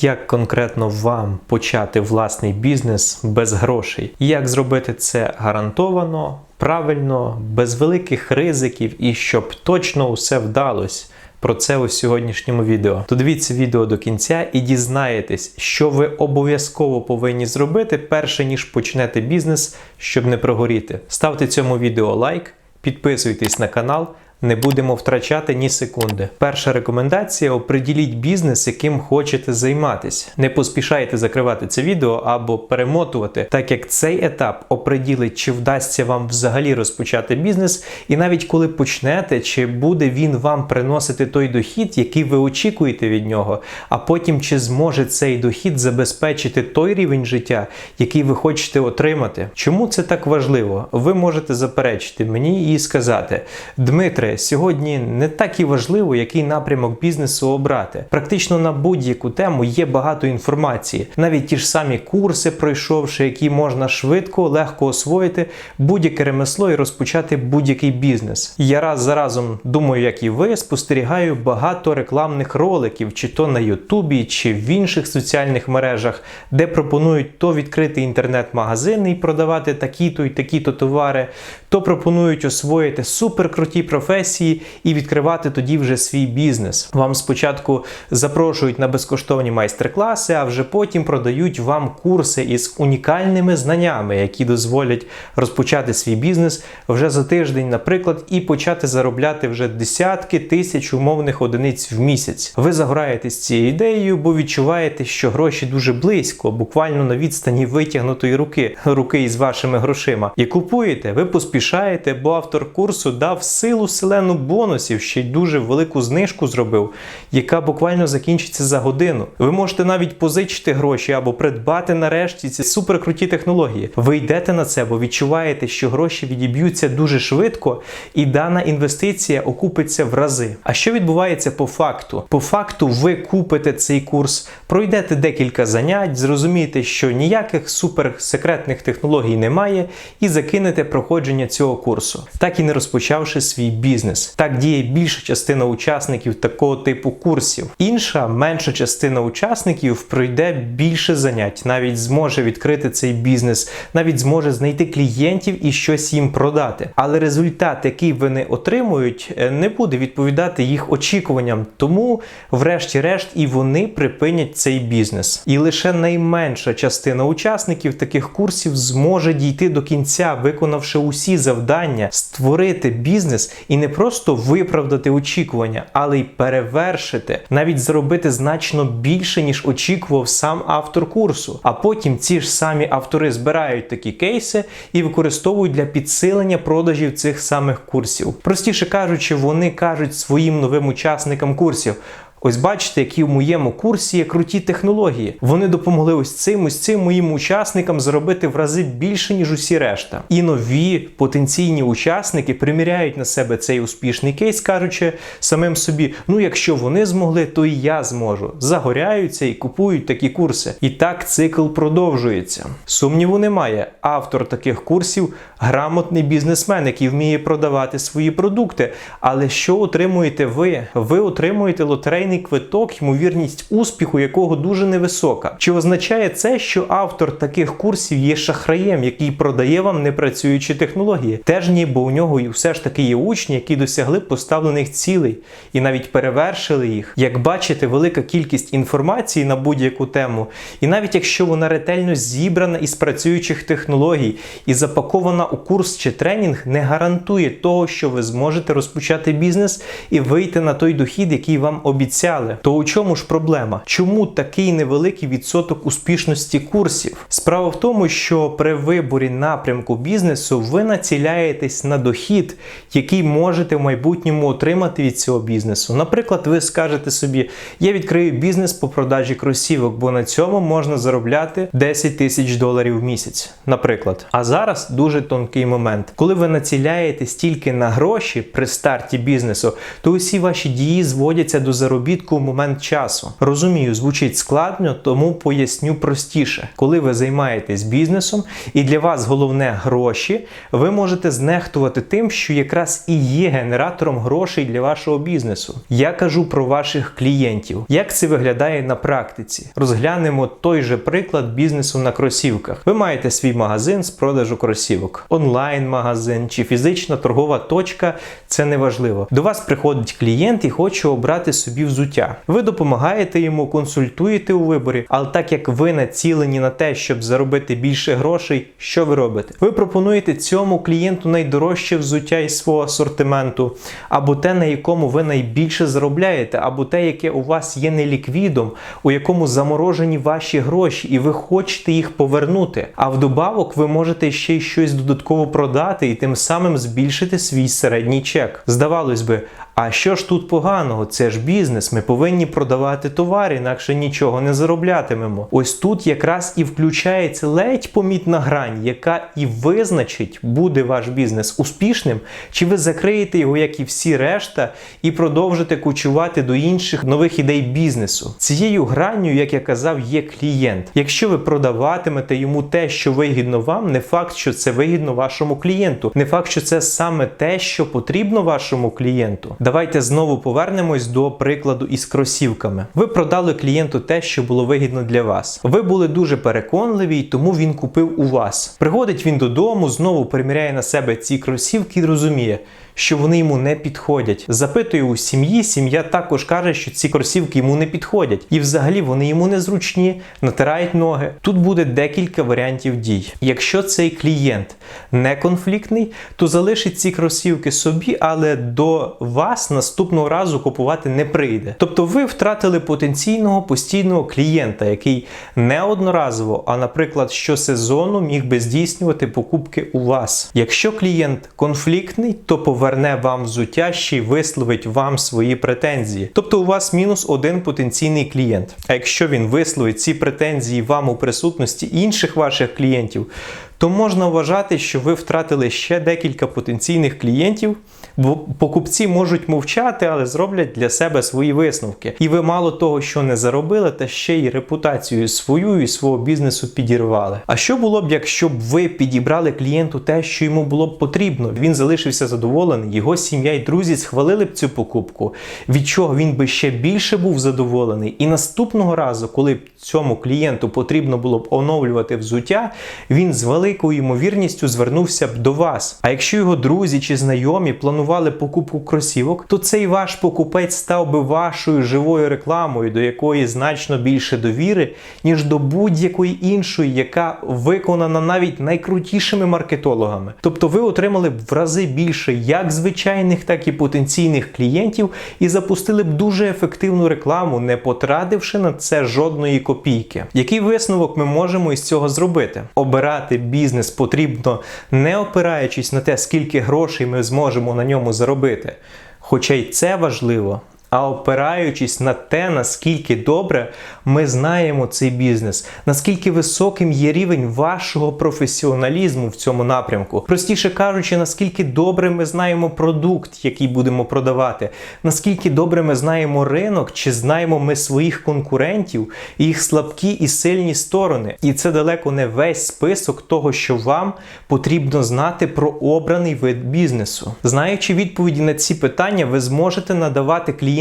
Як конкретно вам почати власний бізнес без грошей? Як зробити це гарантовано, правильно, без великих ризиків і щоб точно усе вдалось? Про це у сьогоднішньому відео. То дивіться відео до кінця і дізнаєтесь, що ви обов'язково повинні зробити, перше ніж почнете бізнес, щоб не прогоріти. Ставте цьому відео лайк, підписуйтесь на канал. Не будемо втрачати ні секунди. Перша рекомендація: оприділіть бізнес, яким хочете займатися. Не поспішайте закривати це відео або перемотувати, так як цей етап оприділить, чи вдасться вам взагалі розпочати бізнес, і навіть коли почнете, чи буде він вам приносити той дохід, який ви очікуєте від нього, а потім чи зможе цей дохід забезпечити той рівень життя, який ви хочете отримати. Чому це так важливо? Ви можете заперечити мені і сказати, Дмитре. Сьогодні не так і важливо, який напрямок бізнесу обрати. Практично на будь-яку тему є багато інформації, навіть ті ж самі курси, пройшовши, які можна швидко, легко освоїти будь-яке ремесло і розпочати будь-який бізнес. Я раз за разом думаю, як і ви, спостерігаю багато рекламних роликів, чи то на Ютубі, чи в інших соціальних мережах, де пропонують то відкрити інтернет-магазин і продавати такі-то і такі-то товари, то пропонують освоїти суперкруті професії і відкривати тоді вже свій бізнес. Вам спочатку запрошують на безкоштовні майстер-класи, а вже потім продають вам курси із унікальними знаннями, які дозволять розпочати свій бізнес вже за тиждень, наприклад, і почати заробляти вже десятки тисяч умовних одиниць в місяць. Ви загораєтесь цією ідеєю, бо відчуваєте, що гроші дуже близько, буквально на відстані витягнутої руки, руки із вашими грошима. І купуєте, ви поспішаєте, бо автор курсу дав силу селену бонусів, ще й дуже велику знижку зробив, яка буквально закінчиться за годину. Ви можете навіть позичити гроші або придбати нарешті ці суперкруті технології. Ви йдете на це, бо відчуваєте, що гроші відіб'ються дуже швидко, і дана інвестиція окупиться в рази. А що відбувається по факту? По факту, ви купите цей курс, пройдете декілька занять, зрозумієте, що ніяких суперсекретних технологій немає, і закинете проходження цього курсу, так і не розпочавши свій бізнес. Так діє більша частина учасників такого типу курсів. Інша менша частина учасників пройде більше занять, навіть зможе відкрити цей бізнес, навіть зможе знайти клієнтів і щось їм продати. Але результат, який вони отримують, е, не буде відповідати їх очікуванням. Тому, врешті-решт, і вони припинять цей бізнес. І лише найменша частина учасників таких курсів зможе дійти до кінця, виконавши усі завдання, створити бізнес і не просто виправдати очікування, але й перевершити, навіть зробити значно більше, ніж очікував сам автор курсу. А потім ці ж самі автори збирають такі кейси і використовують для підсилення продажів цих самих курсів. Простіше кажучи, вони кажуть своїм новим учасникам курсів. Ось бачите, які в моєму курсі є круті технології. Вони допомогли ось цим ось цим моїм учасникам заробити в рази більше, ніж усі решта. І нові потенційні учасники приміряють на себе цей успішний кейс, кажучи самим собі: ну, якщо вони змогли, то і я зможу. Загоряються і купують такі курси. І так цикл продовжується. Сумніву немає. Автор таких курсів грамотний бізнесмен, який вміє продавати свої продукти. Але що отримуєте ви? Ви отримуєте лотерейний квиток, ймовірність успіху, якого дуже невисока. Чи означає це, що автор таких курсів є шахраєм, який продає вам непрацюючі технології? Теж ні, бо у нього і все ж таки є учні, які досягли поставлених цілей і навіть перевершили їх. Як бачите, велика кількість інформації на будь-яку тему, і навіть якщо вона ретельно зібрана із працюючих технологій і запакована у курс чи тренінг, не гарантує того, що ви зможете розпочати бізнес і вийти на той дохід, який вам обіцяли. То у чому ж проблема? Чому такий невеликий відсоток успішності курсів? Справа в тому, що при виборі напрямку бізнесу ви націляєтесь на дохід, який можете в майбутньому отримати від цього бізнесу. Наприклад, ви скажете собі, я відкрию бізнес по продажі кросівок, бо на цьому можна заробляти 10 тисяч доларів в місяць. Наприклад, а зараз дуже тонкий момент. Коли ви націляєтесь тільки на гроші при старті бізнесу, то усі ваші дії зводяться до заробітку заробітку в момент часу. Розумію, звучить складно, тому поясню простіше. Коли ви займаєтесь бізнесом і для вас головне гроші, ви можете знехтувати тим, що якраз і є генератором грошей для вашого бізнесу. Я кажу про ваших клієнтів. Як це виглядає на практиці? Розглянемо той же приклад бізнесу на кросівках. Ви маєте свій магазин з продажу кросівок, онлайн-магазин чи фізична торгова точка це не важливо. До вас приходить клієнт і хоче обрати собі взуття. Ви допомагаєте йому, консультуєте у виборі, але так як ви націлені на те, щоб заробити більше грошей, що ви робите? Ви пропонуєте цьому клієнту найдорожче взуття із свого асортименту, або те, на якому ви найбільше заробляєте, або те, яке у вас є неліквідом, у якому заморожені ваші гроші, і ви хочете їх повернути. А вдобавок ви можете ще й щось додатково продати і тим самим збільшити свій середній чек. Здавалось би, а що ж тут поганого? Це ж бізнес. Ми повинні продавати товар, інакше нічого не зароблятимемо. Ось тут якраз і включається ледь помітна грань, яка і визначить, буде ваш бізнес успішним, чи ви закриєте його, як і всі решта, і продовжите кучувати до інших нових ідей бізнесу. Цією гранню, як я казав, є клієнт. Якщо ви продаватимете йому те, що вигідно вам, не факт, що це вигідно вашому клієнту, не факт, що це саме те, що потрібно вашому клієнту. Давайте знову повернемось до прикладу із кросівками. Ви продали клієнту те, що було вигідно для вас. Ви були дуже переконливі, і тому він купив у вас. Приходить він додому, знову приміряє на себе ці кросівки і розуміє. Що вони йому не підходять. Запитує у сім'ї, сім'я також каже, що ці кросівки йому не підходять, і взагалі вони йому незручні, натирають ноги. Тут буде декілька варіантів дій. Якщо цей клієнт не конфліктний, то залишить ці кросівки собі, але до вас наступного разу купувати не прийде. Тобто ви втратили потенційного постійного клієнта, який не одноразово, а, наприклад, щосезону міг би здійснювати покупки у вас. Якщо клієнт конфліктний, то поверне вам взуття ще й висловить вам свої претензії. Тобто у вас мінус один потенційний клієнт. А якщо він висловить ці претензії вам у присутності інших ваших клієнтів, то можна вважати, що ви втратили ще декілька потенційних клієнтів, бо покупці можуть мовчати, але зроблять для себе свої висновки. І ви мало того, що не заробили, та ще й репутацію свою і свого бізнесу підірвали. А що було б, якщо б ви підібрали клієнту те, що йому було б потрібно? Він залишився задоволений, його сім'я і друзі схвалили б цю покупку, від чого він би ще більше був задоволений. І наступного разу, коли б цьому клієнту потрібно було б оновлювати взуття, він з великою ймовірністю звернувся б до вас. А якщо його друзі чи знайомі планували покупку кросівок, то цей ваш покупець став би вашою живою рекламою, до якої значно більше довіри, ніж до будь-якої іншої, яка виконана навіть найкрутішими маркетологами. Тобто ви отримали б в рази більше як звичайних, так і потенційних клієнтів і запустили б дуже ефективну рекламу, не потративши на це жодної копійки. Який висновок ми можемо із цього зробити? Обирати бізнес потрібно не опираючись на те, скільки грошей ми зможемо на ньому заробити. Хоча й це важливо, а опираючись на те, наскільки добре ми знаємо цей бізнес, наскільки високим є рівень вашого професіоналізму в цьому напрямку. Простіше кажучи, наскільки добре ми знаємо продукт, який будемо продавати, наскільки добре ми знаємо ринок, чи знаємо ми своїх конкурентів, їх слабкі і сильні сторони. І це далеко не весь список того, що вам потрібно знати про обраний вид бізнесу. Знаючи відповіді на ці питання, ви зможете надавати клієнтам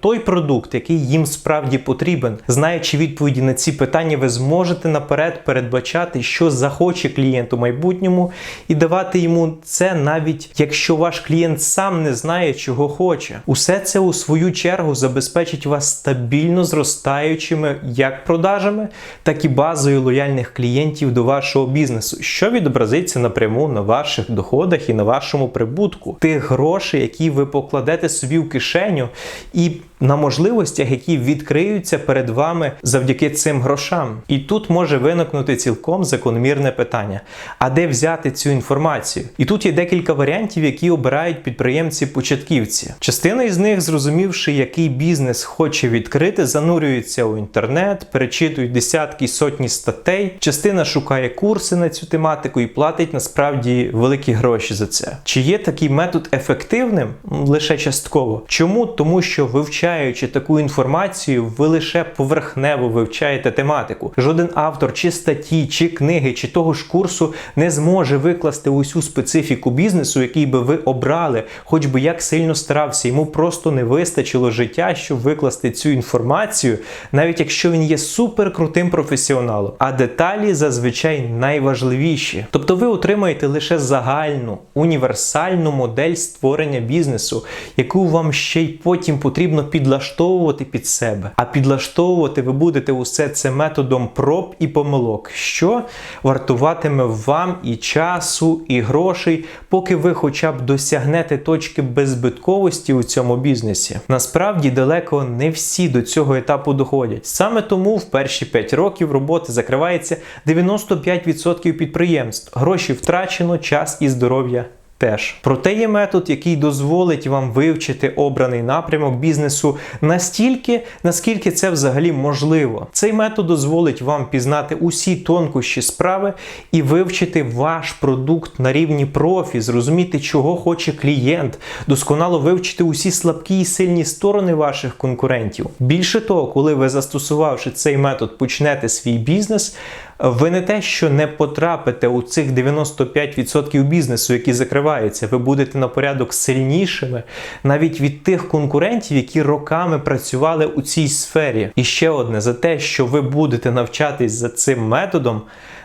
той продукт, який їм справді потрібен. Знаючи відповіді на ці питання, ви зможете наперед передбачати, що захоче клієнт у майбутньому, і давати йому це навіть якщо ваш клієнт сам не знає, чого хоче. Усе це у свою чергу забезпечить вас стабільно зростаючими як продажами, так і базою лояльних клієнтів до вашого бізнесу, що відобразиться напряму на ваших доходах і на вашому прибутку, тих грошей, які ви покладете собі в кишеню, і на можливостях, які відкриються перед вами завдяки цим грошам. І тут може виникнути цілком закономірне питання: а де взяти цю інформацію? І тут є декілька варіантів, які обирають підприємці-початківці. Частина із них, зрозумівши, який бізнес хоче відкрити, занурюється у інтернет, перечитують десятки сотні статей. Частина шукає курси на цю тематику і платить насправді великі гроші за це. Чи є такий метод ефективним? Лише частково. Чому? Тому що вивчаючи вивчаючи таку інформацію, ви лише поверхнево вивчаєте тематику. Жоден автор чи статті, чи книги, чи того ж курсу не зможе викласти усю специфіку бізнесу, який би ви обрали, хоч би як сильно старався. Йому просто не вистачило життя, щоб викласти цю інформацію, навіть якщо він є суперкрутим професіоналом. А деталі зазвичай найважливіші. Тобто ви отримаєте лише загальну універсальну модель створення бізнесу, яку вам ще й потім потрібно підлаштовувати під себе. А підлаштовувати ви будете усе це методом проб і помилок, що вартуватиме вам і часу, і грошей, поки ви хоча б досягнете точки беззбитковості у цьому бізнесі. Насправді далеко не всі до цього етапу доходять. Саме тому в перші 5 років роботи закривається 95% підприємств. Гроші втрачено, час і здоров'я. Теж проте є метод, який дозволить вам вивчити обраний напрямок бізнесу настільки, наскільки це взагалі можливо. Цей метод дозволить вам пізнати усі тонкощі справи і вивчити ваш продукт на рівні профі, зрозуміти, чого хоче клієнт, досконало вивчити усі слабкі і сильні сторони ваших конкурентів. Більше того, коли ви застосувавши цей метод, почнете свій бізнес. Ви не те, що не потрапите у цих 95% бізнесу, які закриваються, ви будете на порядок сильнішими навіть від тих конкурентів, які роками працювали у цій сфері. І ще одне за те, що ви будете навчатись за цим методом.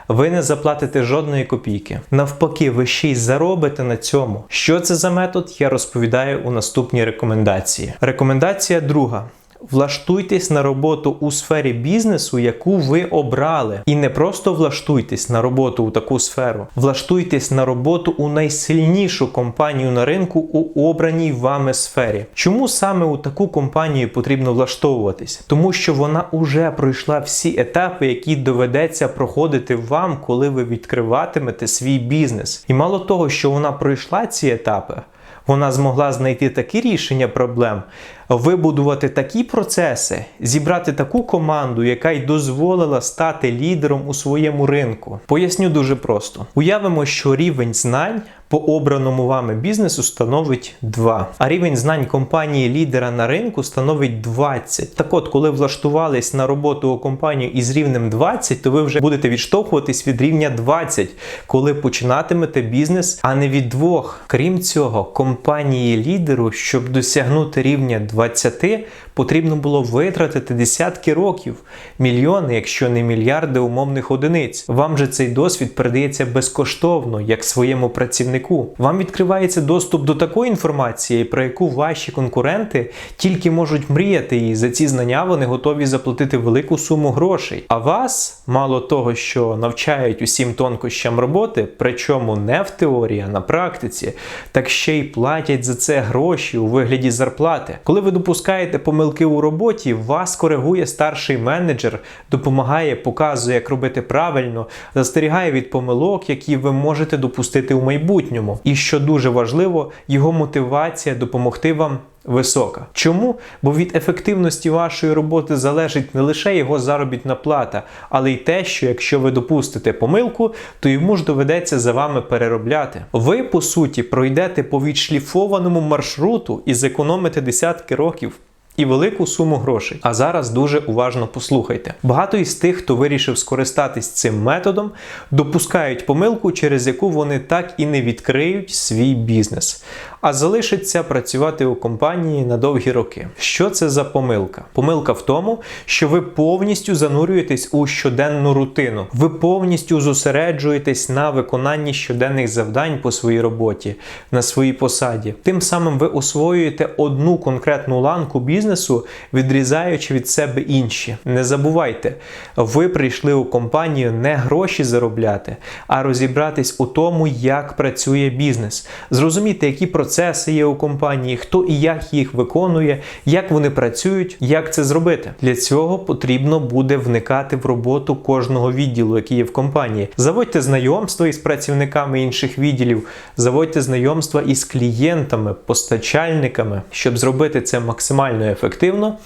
Ви не заплатите жодної копійки. Навпаки, ви ще й заробите на цьому. Що це за метод, я розповідаю у наступній рекомендації. Рекомендація друга. Влаштуйтесь на роботу у сфері бізнесу, яку ви обрали. І не просто влаштуйтесь на роботу у таку сферу, влаштуйтесь на роботу у найсильнішу компанію на ринку у обраній вами сфері. Чому саме у таку компанію потрібно влаштовуватись? Тому що вона уже пройшла всі етапи, які доведеться проходити вам, коли ви відкриватимете свій бізнес. І мало того, що вона пройшла ці етапи. Вона змогла знайти такі рішення проблем, вибудувати такі процеси, зібрати таку команду, яка й дозволила стати лідером у своєму ринку. Поясню дуже просто: уявимо, що рівень знань по обраному вами бізнесу становить 2, а рівень знань компанії лідера на ринку становить 20. Так от, коли влаштувались на роботу у компанію із рівнем 20, то ви вже будете відштовхуватись від рівня 20, коли починатимете бізнес, а не від двох. Крім цього, компанії лідеру, щоб досягнути рівня 20, потрібно було витратити десятки років, мільйони, якщо не мільярди умовних одиниць. Вам же цей досвід передається безкоштовно, як своєму працівнику. Вам відкривається доступ до такої інформації, про яку ваші конкуренти тільки можуть мріяти, і за ці знання вони готові заплатити велику суму грошей. А вас, мало того, що навчають усім тонкощам роботи, причому не в теорії, а на практиці, так ще й платять за це гроші у вигляді зарплати. Коли ви допускаєте помилки у роботі, вас коригує старший менеджер, допомагає, показує, як робити правильно, застерігає від помилок, які ви можете допустити у майбутньому. І що дуже важливо, його мотивація допомогти вам. Висока. Чому? Бо від ефективності вашої роботи залежить не лише його заробітна плата, але й те, що якщо ви допустите помилку, то йому ж доведеться за вами переробляти. Ви, по суті, пройдете по відшліфованому маршруту і зекономите десятки років. І велику суму грошей. А зараз дуже уважно послухайте. Багато із тих, хто вирішив скористатись цим методом, допускають помилку, через яку вони так і не відкриють свій бізнес, а залишаться працювати у компанії на довгі роки. Що це за помилка? Помилка в тому, що ви повністю занурюєтесь у щоденну рутину, ви повністю зосереджуєтесь на виконанні щоденних завдань по своїй роботі, на своїй посаді. Тим самим ви освоюєте одну конкретну ланку бізнесу, відрізаючи від себе інші. Не забувайте, ви прийшли у компанію не гроші заробляти, а розібратись у тому, як працює бізнес, зрозуміти, які процеси є у компанії, хто і як їх виконує, як вони працюють, як це зробити. Для цього потрібно буде вникати в роботу кожного відділу, який є в компанії. Заводьте знайомства із працівниками інших відділів, заводьте знайомства із клієнтами, постачальниками, щоб зробити це максимально ефективно.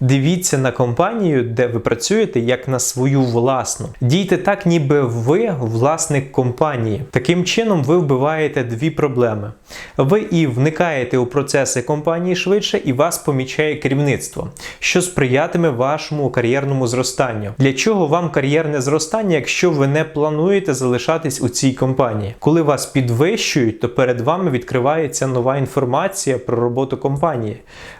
Дивіться на компанію, де ви працюєте, як на свою власну. Дійте так, ніби ви власник компанії. Таким чином, ви вбиваєте дві проблеми. Ви і вникаєте у процеси компанії швидше, і вас помічає керівництво, що сприятиме вашому кар'єрному зростанню. Для чого вам кар'єрне зростання, якщо ви не плануєте залишатись у цій компанії? Коли вас підвищують, то перед вами відкривається нова інформація про роботу компанії.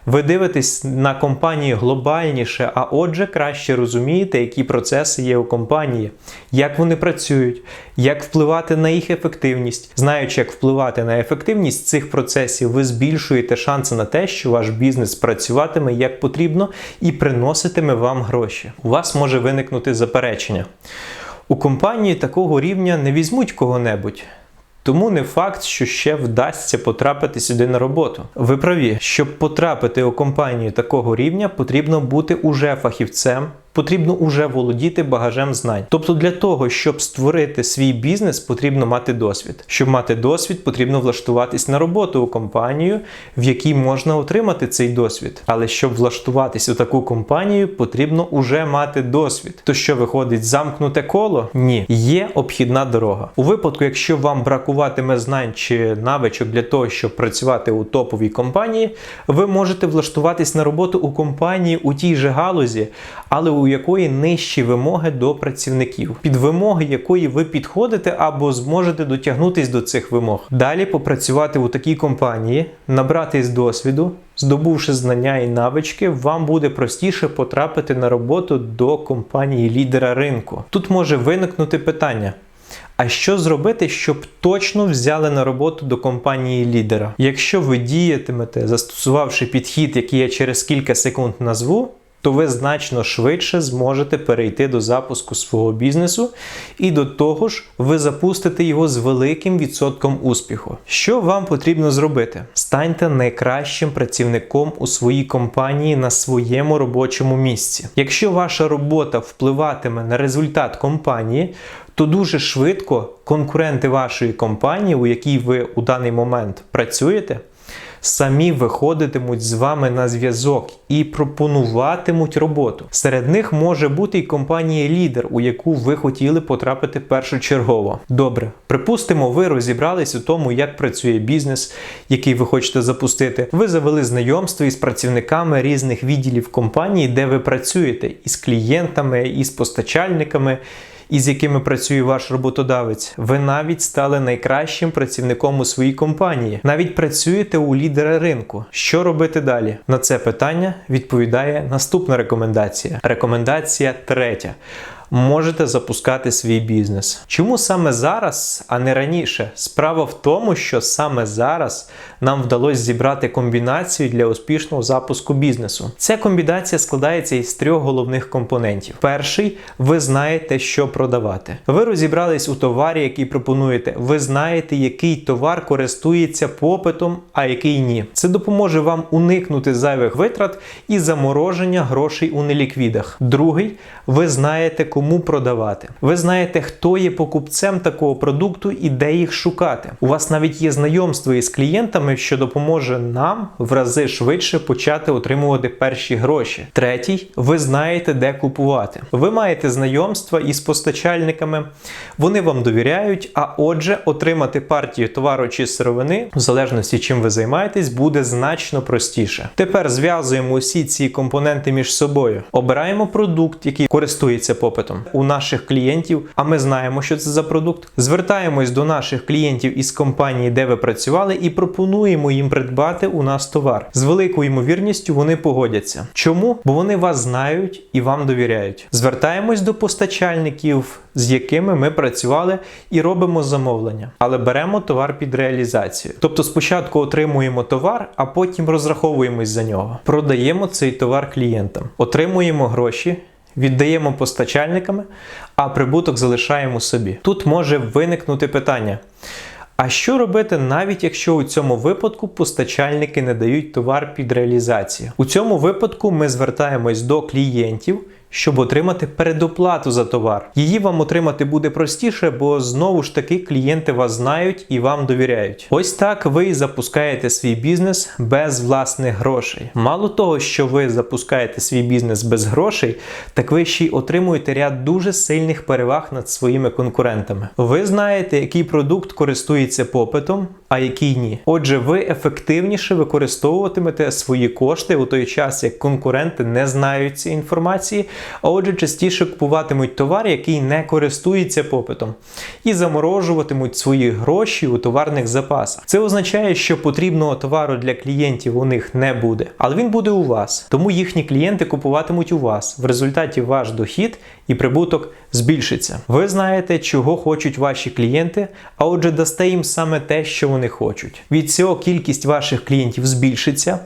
Ви дивитесь на компанії глобальніше, а отже, краще розумієте, які процеси є у компанії, як вони працюють, як впливати на їх ефективність. Знаючи, як впливати на ефективність цих процесів, ви збільшуєте шанси на те, що ваш бізнес працюватиме як потрібно і приноситиме вам гроші. У вас може виникнути заперечення. У компанії такого рівня не візьмуть кого-небудь. Тому не факт, що ще вдасться потрапити сюди на роботу. Ви праві, щоб потрапити у компанію такого рівня, потрібно бути уже фахівцем, потрібно уже володіти багажем знань. Тобто, для того, щоб створити свій бізнес, потрібно мати досвід. Щоб мати досвід, потрібно влаштуватись на роботу у компанію, в якій можна отримати цей досвід. Але щоб влаштуватись у таку компанію, потрібно уже мати досвід. То що виходить замкнуте коло? Ні, є обхідна дорога. У випадку, якщо вам бракуватиме знань чи навичок для того, щоб працювати у топовій компанії, ви можете влаштуватись на роботу у компанії у тій же галузі, але у якої нижчі вимоги до працівників, під вимоги якої ви підходите або зможете дотягнутись до цих вимог. Далі попрацювати у такій компанії, набратись досвіду. Здобувши знання і навички, вам буде простіше потрапити на роботу до компанії лідера ринку. Тут може виникнути питання: а що зробити, щоб точно взяли на роботу до компанії лідера? Якщо ви діятимете, застосувавши підхід, який я через кілька секунд назву, то ви значно швидше зможете перейти до запуску свого бізнесу, і до того ж, ви запустите його з великим відсотком успіху. Що вам потрібно зробити? Станьте найкращим працівником у своїй компанії на своєму робочому місці. Якщо ваша робота впливатиме на результат компанії, то дуже швидко конкуренти вашої компанії, у якій ви у даний момент працюєте, самі виходитимуть з вами на зв'язок і пропонуватимуть роботу. Серед них може бути і компанія лідер, у яку ви хотіли потрапити першочергово. Добре, припустимо, ви розібрались у тому, як працює бізнес, який ви хочете запустити. Ви завели знайомство із працівниками різних відділів компанії, де ви працюєте, із клієнтами, із постачальниками із якими працює ваш роботодавець, ви навіть стали найкращим працівником у своїй компанії, навіть працюєте у лідера ринку. Що робити далі? На це питання відповідає наступна рекомендація. Рекомендація третя можете запускати свій бізнес. Чому саме зараз, а не раніше? Справа в тому, що саме зараз нам вдалося зібрати комбінацію для успішного запуску бізнесу. Ця комбінація складається із трьох головних компонентів. Перший ви знаєте, що продавати. Ви розібрались у товарі, який пропонуєте. Ви знаєте, який товар користується попитом, а який ні. Це допоможе вам уникнути зайвих витрат і замороження грошей у неліквідах. Другий, ви знаєте, кому продавати. Ви знаєте, хто є покупцем такого продукту і де їх шукати. У вас навіть є знайомство із клієнтами, що допоможе нам в рази швидше почати отримувати перші гроші. Третій, ви знаєте, де купувати. Ви маєте знайомства із постачальниками, вони вам довіряють, а отже, отримати партію товару чи сировини, в залежності чим ви займаєтесь, буде значно простіше. Тепер зв'язуємо усі ці компоненти між собою. Обираємо продукт, який користується попитом запитом у наших клієнтів, а ми знаємо, що це за продукт. Звертаємось до наших клієнтів із компанії, де ви працювали, і пропонуємо їм придбати у нас товар. З великою ймовірністю вони погодяться. Чому? Бо вони вас знають і вам довіряють. Звертаємось до постачальників, з якими ми працювали, і робимо замовлення, але беремо товар під реалізацію. Тобто спочатку отримуємо товар, а потім розраховуємось за нього. Продаємо цей товар клієнтам, отримуємо гроші віддаємо постачальниками, а прибуток залишаємо собі. Тут може виникнути питання. А що робити навіть якщо у цьому випадку постачальники не дають товар під реалізацію? У цьому випадку ми звертаємось до клієнтів, щоб отримати передоплату за товар. Її вам отримати буде простіше, бо знову ж таки клієнти вас знають і вам довіряють. Ось так ви запускаєте свій бізнес без власних грошей. Мало того, що ви запускаєте свій бізнес без грошей, так ви ще й отримуєте ряд дуже сильних переваг над своїми конкурентами. Ви знаєте, який продукт користується попитом, а який ні. Отже, ви ефективніше використовуватимете свої кошти у той час, як конкуренти не знають цієї інформації, а отже, частіше купуватимуть товар, який не користується попитом, і заморожуватимуть свої гроші у товарних запасах. Це означає, що потрібного товару для клієнтів у них не буде, але він буде у вас. Тому їхні клієнти купуватимуть у вас. В результаті ваш дохід і прибуток збільшиться. Ви знаєте, чого хочуть ваші клієнти, а отже, дасте їм саме те, що вони хочуть. Від цього кількість ваших клієнтів збільшиться,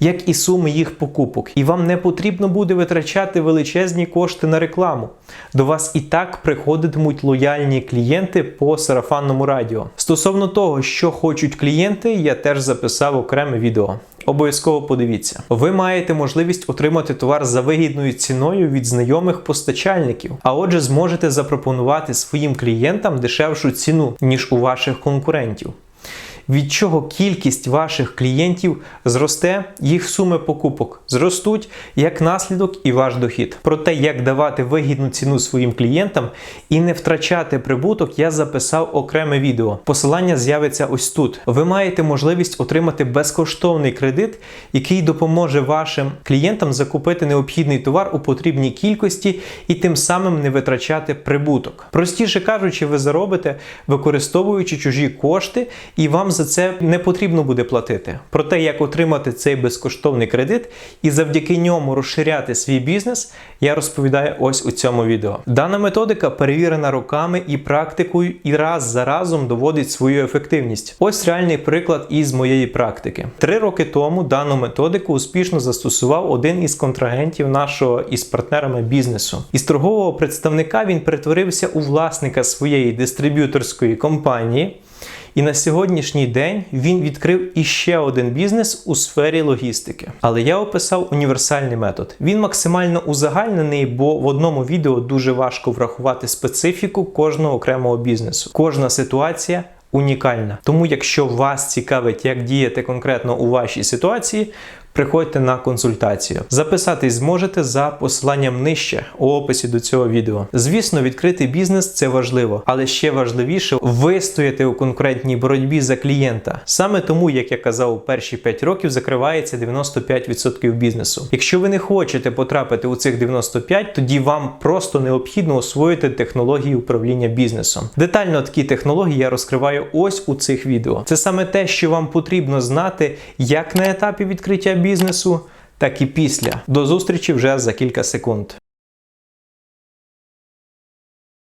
як і суми їх покупок, і вам не потрібно буде витрачати величезні кошти на рекламу. До вас і так приходитимуть лояльні клієнти по сарафанному радіо. Стосовно того, що хочуть клієнти, я теж записав окреме відео. Обов'язково подивіться. Ви маєте можливість отримати товар за вигідною ціною від знайомих постачальників, а отже, зможете запропонувати своїм клієнтам дешевшу ціну, ніж у ваших конкурентів. Від чого кількість ваших клієнтів зросте, їх суми покупок зростуть, як наслідок і ваш дохід. Про те, як давати вигідну ціну своїм клієнтам і не втрачати прибуток, я записав окреме відео. Посилання з'явиться ось тут. Ви маєте можливість отримати безкоштовний кредит, який допоможе вашим клієнтам закупити необхідний товар у потрібній кількості і тим самим не витрачати прибуток. Простіше кажучи, ви заробите, використовуючи чужі кошти, і вам за це не потрібно буде платити. Про те, як отримати цей безкоштовний кредит і завдяки ньому розширяти свій бізнес, я розповідаю ось у цьому відео. Дана методика перевірена роками і практикою, і раз за разом доводить свою ефективність. Ось реальний приклад із моєї практики. Три роки тому дану методику успішно застосував один із контрагентів нашого із партнерами бізнесу. Із торгового представника він перетворився у власника своєї дистриб'юторської компанії. І на сьогоднішній день він відкрив іще один бізнес у сфері логістики. Але я описав універсальний метод. Він максимально узагальнений, бо в одному відео дуже важко врахувати специфіку кожного окремого бізнесу. Кожна ситуація. Унікальна. Тому, якщо вас цікавить, як діяти конкретно у вашій ситуації, приходьте на консультацію. Записатись зможете за посиланням нижче у описі до цього відео. Звісно, відкрити бізнес це важливо, але ще важливіше вистояти у конкурентній боротьбі за клієнта. Саме тому, як я казав, у перші 5 років закривається 95% бізнесу. Якщо ви не хочете потрапити у цих 95%, тоді вам просто необхідно освоїти технології управління бізнесом. Детально такі технології я розкриваю ось у цих відео. Це саме те, що вам потрібно знати, як на етапі відкриття бізнесу, так і після. До зустрічі вже за кілька секунд.